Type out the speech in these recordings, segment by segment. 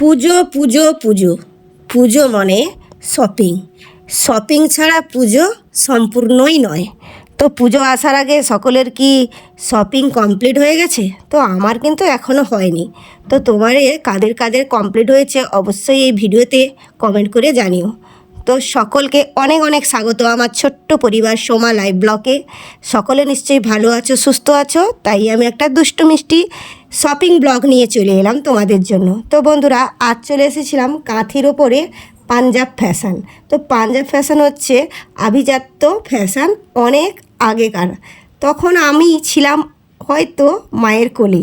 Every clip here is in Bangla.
পুজো পুজো পুজো। পুজো মানে শপিং শপিং ছাড়া পুজো সম্পূর্ণই নয়। তো পুজো আসার আগে সকলের কি শপিং কমপ্লিট হয়ে গেছে? তো আমার কিন্তু এখনও হয়নি। তো তোমারে কাদের কাদের কমপ্লিট হয়েছে অবশ্যই এই ভিডিওতে কমেন্ট করে জানিও। তো সকলকে অনেক অনেক স্বাগত। আমার ছোট্ট পরিবার সোমা লাইভ ব্লকে সকলে নিশ্চয়ই ভালো আছো, সুস্থ আছো? তাই আমি একটা দুষ্টু মিষ্টি শপিং ব্লগ নিয়ে চলে এলাম তোমাদের জন্য। তো বন্ধুরা, আজ চলে এসেছিলাম কাঁথির ওপরে পাঞ্জাব ফ্যাশন। তো পাঞ্জাব ফ্যাশন হচ্ছে আভিজাত্য ফ্যাশন অনেক আগেকার। তখন আমি ছিলাম হয়তো মায়ের কোলে।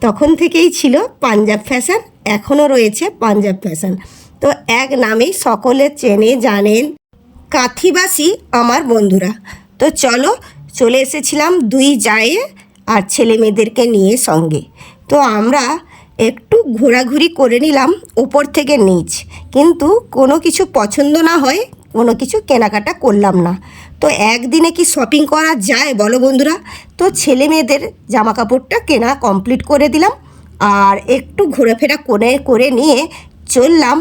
তখন থেকেই ছিল পাঞ্জাব ফ্যাশন, এখনও রয়েছে পাঞ্জাব ফ্যাশন। তো এক নামেই সকলে চেনে জানেন কাথিবাসী আমার বন্ধুরা। তো চলো, চলে এসেছিলাম দুই জায়ে আর ছেলে মেয়েদেরকে নিয়ে সঙ্গে। তো আমরা একটু ঘোরাঘুরি করে নিলাম ওপর থেকে নিচ। কিন্তু কোনো কিছু পছন্দ না হয়, কোনো কিছু কেনাকাটা করলাম না। তো একদিনে কি শপিং করা যায় বলো বন্ধুরা? তো ছেলে মেয়েদের জামা কাপড়টা কেনা কমপ্লিট করে দিলাম। আর একটু ঘোরাফেরা করে করে নিয়ে চললাম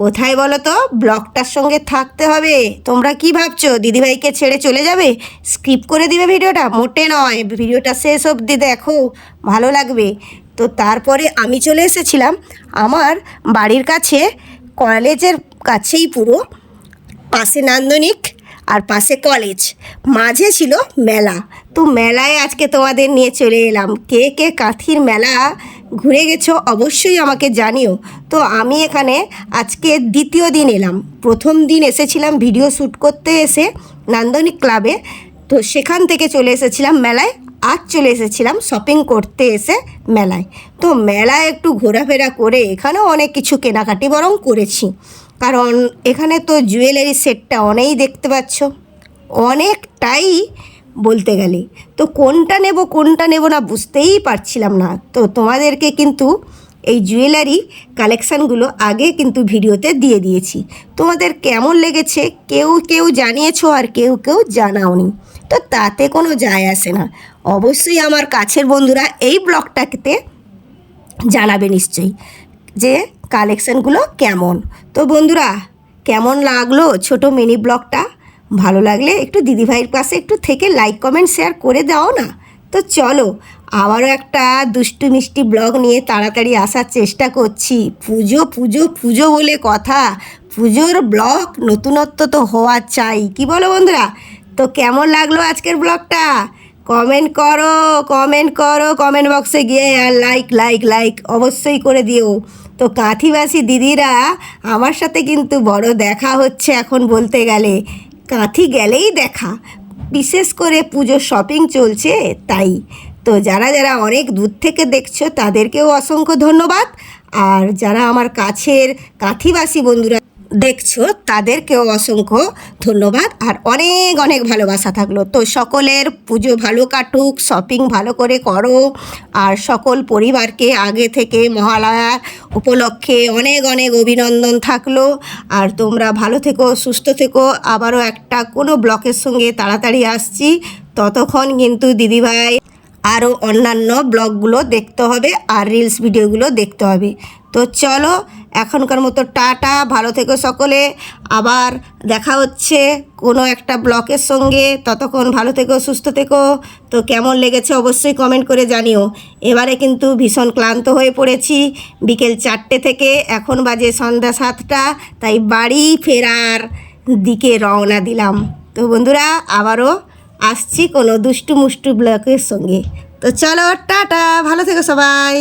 কোথায় বলো তো ব্লগটার সঙ্গে থাকতে হবে। তোমরা কি ভাবছ? দিদিভাইকে ছেড়ে চলে যাবে? স্কিপ করে দিবে ভিডিওটা? মোটে নয়। ভিডিওটা শেষ অবধি দেখো। ভালো লাগবে। তো তারপরে আমি চলে এসেছিলাম। আমার বাড়ির কাছে, কলেজের কাছেই পুরো। পাশে নান্দনিক আর পাশে কলেজ। মাঝে ছিল মেলা। তো মেলায় আজকে তোমাদের নিয়ে চলে এলাম। কে কে কাঁথির মেলা ঘুরে গেছো, অবশ্যই আমাকে জানিও। তো আমি এখানে আজকে দ্বিতীয় দিন এলাম। প্রথম দিন এসেছিলাম ভিডিও শ্যুট করতে এসে নান্দনিক ক্লাবে। তো সেখান থেকে চলে এসেছিলাম মেলায়। আজ চলে এসেছিলাম শপিং করতে এসে মেলায়। তো মেলায় একটু ঘোরাফেরা করে এখানেও অনেক কিছু কেনাকাটি বরং করেছি। কারণ এখানে তো জুয়েলারি সেটটা অনেকই দেখতে পাচ্ছ। অনেকটাই বলতে গেলে। তো কোনটা নেব কোনটা নেব না বুঝতেই পারছিলাম না। তো তোমাদেরকে কিন্তু এই জুয়েলারি কালেকশানগুলো আগে কিন্তু ভিডিওতে দিয়ে দিয়েছি। তোমাদের কেমন লেগেছে কেউ কেউ জানিয়েছো আর কেউ কেউ জানাওনি। তো তাতে কোনো যায় আসে না। অবশ্যই আমার কাছের বন্ধুরা এই ব্লগটাতে জানাবে নিশ্চয়ই যে কালেকশানগুলো কেমন। তো বন্ধুরা, কেমন লাগল ছোট মিনি ব্লগটা ভালো লাগলে একটু দিদিভাইয়ের পাশে একটু থেকে লাইক কমেন্ট শেয়ার করে দাও না? তো চলো, আবারও একটা দুষ্টু মিষ্টি ব্লগ নিয়ে তাড়াতাড়ি আসার চেষ্টা করছি। পুজো পুজো পুজো বলে কথা। পুজোর ব্লগ নতুনত্ব তো হওয়া চাই। কি বলো বন্ধুরা? তো কেমন লাগল আজকের ব্লগটা? কমেন্ট করো কমেন্ট করো কমেন্ট বক্সে গিয়ে আর লাইক লাইক লাইক অবশ্যই করে দিও। তো কাঁথিবাসী দিদিরা আমার সাথে কিন্তু বড় দেখা হচ্ছে এখন বলতে গেলে। কাঁথি গেলেই দেখা। বিশেষ করে পুজো শপিং চলছে, তাই। তো যারা যারা অনেক দূর থেকে দেখছ, তাদেরকেও অসংখ্য ধন্যবাদ। আর যারা আমার কাছের কাঁথিবাসী বন্ধুরা দেখছ, তাদেরকেও অসংখ্য ধন্যবাদ আর অনেক অনেক ভালোবাসা থাকল। তো সকলের পুজো ভালো কাটুক শপিং ভালো করে করো আর সকল পরিবারকে আগে থেকে মহালয়ার উপলক্ষে অনেক অনেক অভিনন্দন থাকল। আর তোমরা ভালো থেকো, সুস্থ থেকো। আবারও একটা কোনো ব্লকের সঙ্গে তাড়াতাড়ি আসছি। ততক্ষণ কিন্তু দিদিভাই আরও অন্যান্য ব্লগগুলো দেখতে হবে আর রিলস ভিডিওগুলো দেখতে হবে। তো চলো, এখনকার মতো টাটা, ভালো থেকো সকলে। আবার দেখা হচ্ছে কোনো একটা ব্লকের সঙ্গে। ততক্ষণ ভালো থেকো, সুস্থ থেকো। তো কেমন লেগেছে অবশ্যই কমেন্ট করে জানিও। এবারে কিন্তু ভীষণ ক্লান্ত হয়ে পড়েছি। বিকেল চারটে থেকে এখন বাজে সন্ধ্যা সাতটা, তাই বাড়ি ফেরার দিকে রওনা দিলাম। তো বন্ধুরা, আবারও আসছি কোনো দুষ্টু মুষ্টু ব্লকের সঙ্গে তো চলো টাটা ভালো থেকো সবাই